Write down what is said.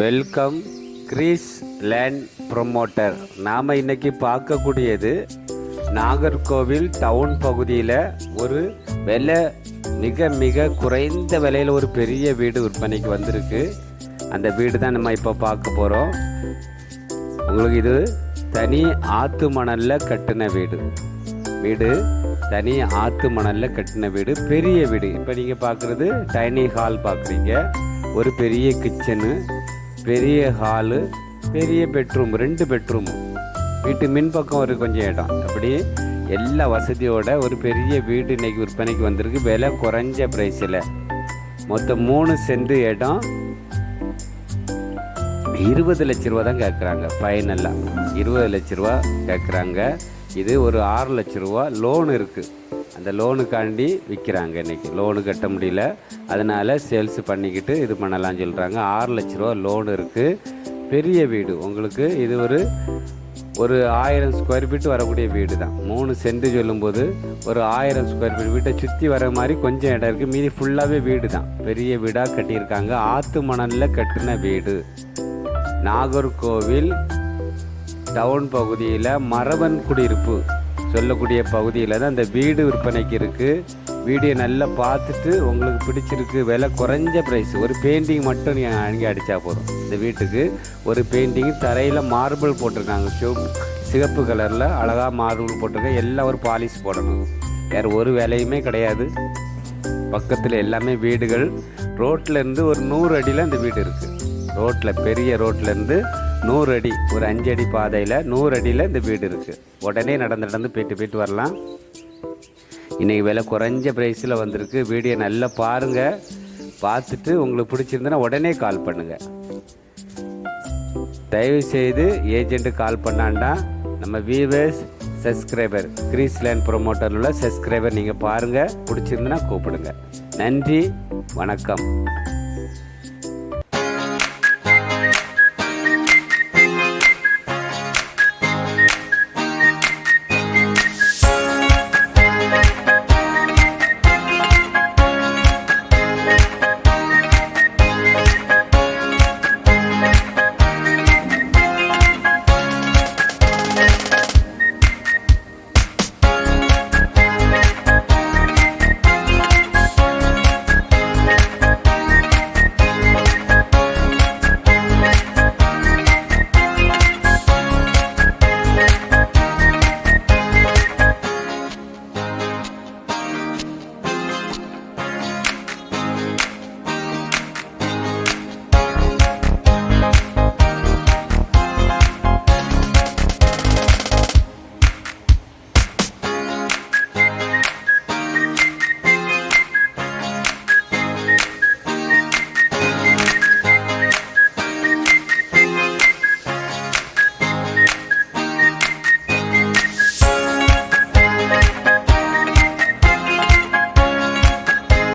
Welcome Greece land promoter. நாம் இன்னைக்கு பார்க்கக்கூடியது நாகர்கோவில் டவுன் பகுதியில் ஒரு விலை மிக மிக குறைந்த விலையில் ஒரு பெரிய வீடு விற்பனைக்கு வந்திருக்கு. அந்த வீடு தான் நம்ம இப்போ பார்க்க போகிறோம் உங்களுக்கு இது தனி ஆத்து மணலில் கட்டின வீடு. வீடு தனி ஆத்து மணலில் கட்டின வீடு பெரிய வீடு. இப்போ நீங்கள் பார்க்குறது டைனிங் ஹால் பார்க்குறீங்க. ஒரு பெரிய கிச்சனு பெரிய ஹாலு பெரிய பெட்ரூம் ரெண்டு பெட்ரூம். வீட்டு மின் பக்கம் ஒரு கொஞ்சம் இடம். அப்படி எல்லா வசதியோட ஒரு பெரிய வீடு இன்றைக்கி விற்பனைக்கு வந்திருக்கு. விலை குறைஞ்ச ப்ரைஸில் மொத்தம் மூணு சென்ட் இடம். இருபது லட்ச ரூபா தான் கேட்குறாங்க ஃபைனலாக இருபது லட்ச ரூபா கேட்குறாங்க இது ஒரு ஆறு லட்ச ரூபா. லோன் இருக்குது அந்த லோனுக்காண்டி விற்கிறாங்க இன்றைக்கி லோனு கட்ட முடியல. அதனால் சேல்ஸ் பண்ணிக்கிட்டு இது பண்ணலாம் சொல்கிறாங்க ஆறு லட்ச ரூபா லோன் இருக்குது பெரிய வீடு. உங்களுக்கு இது ஒரு ஒரு ஆயிரம் ஸ்கொயர் ஃபீட் வரக்கூடிய வீடு தான் மூணு சென்ட் சொல்லும்போது ஒரு ஆயிரம் ஸ்கொயர் ஃபீட் வீட்டை சுற்றி வர மாதிரி கொஞ்சம் இடம் இருக்குது மீதி ஃபுல்லாகவே வீடு தான் பெரிய வீடாக கட்டியிருக்காங்க. ஆற்று மணலில் கட்டின வீடு. நாகர்கோவில் டவுன் பகுதியில் மரபன் குடியிருப்பு. சொல்லக்கூடிய பகுதியில் தான் அந்த வீடு விற்பனைக்கு இருக்குது வீடியோ நல்லா பார்த்துட்டு உங்களுக்கு பிடிச்சிருக்கு விலை குறைஞ்ச ப்ரைஸ் ஒரு பெயிண்டிங் மட்டும் நீங்கள் அங்கே அடித்தா போதும். இந்த வீட்டுக்கு ஒரு பெயிண்டிங் தரையில் மார்பிள் போட்டிருக்காங்க. சிவப்பு சிகப்பு கலரில் அழகாக மார்பிள் போட்டிருக்காங்க. எல்லாம் ஒரு பாலிஷ் போடணும். வேறு ஒரு வேலையுமே கிடையாது. பக்கத்தில் எல்லாமே வீடுகள். ரோட்டிலேருந்து இருந்து ஒரு நூறு அடியில் அந்த வீடு இருக்குது ரோட்டில் பெரிய ரோட்டிலேருந்து நூறு அடி ஒரு அஞ்சு அடி பாதையில் நூறு அடியில் இந்த வீடு இருக்குது உடனே நடந்து நடந்து போயிட்டு போயிட்டு வரலாம். இன்றைக்கி விலை குறைஞ்ச ப்ரைஸில் வந்திருக்கு. வீடியோ நல்லா பாருங்கள் பார்த்துட்டு உங்களுக்கு பிடிச்சிருந்தனா உடனே கால் பண்ணுங்கள் தயவுசெய்து ஏஜெண்ட்டு ஏஜென்ட்டு கால் பண்ணாண்டா நம்ம வீவர்ஸ் சப்ஸ்கிரைபர் கிரீஸ் லேண்ட் ப்ரொமோட்டரில் உள்ள சப்ஸ்கிரைபர் நீங்கள் பாருங்கள் பிடிச்சிருந்துன்னா கூப்பிடுங்க. நன்றி வணக்கம்.